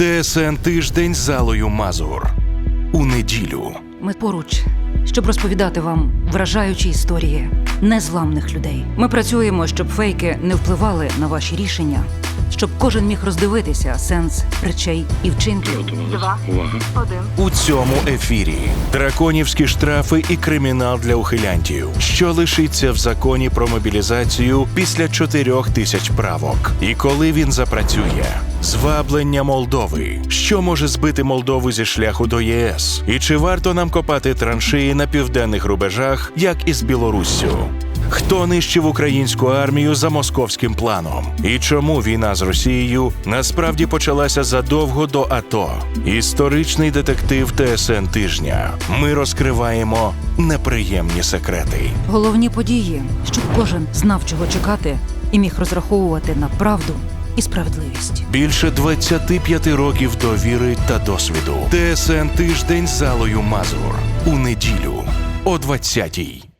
ТСН тиждень з залою Мазур. У неділю. Ми поруч, щоб розповідати вам вражаючі історії незламних людей. Ми працюємо, щоб фейки не впливали на ваші рішення, щоб кожен міг роздивитися сенс речей і вчинків. Два, один. У цьому ефірі драконівські штрафи і кримінал для ухилянтів, що лишиться в законі про мобілізацію після чотирьох тисяч правок. І коли він запрацює, зваблення Молдови, що може збити Молдову зі шляху до ЄС, і чи варто нам копати траншеї на південних рубежах, як і з Білоруссю? Хто нищив українську армію за московським планом? І чому війна з Росією насправді почалася задовго до АТО? Історичний детектив ТСН тижня. Ми розкриваємо неприємні секрети. Головні події, щоб кожен знав, чого чекати, і міг розраховувати на правду і справедливість. Більше 25 років довіри та досвіду. ТСН тиждень залою Мазур у неділю о 20-й.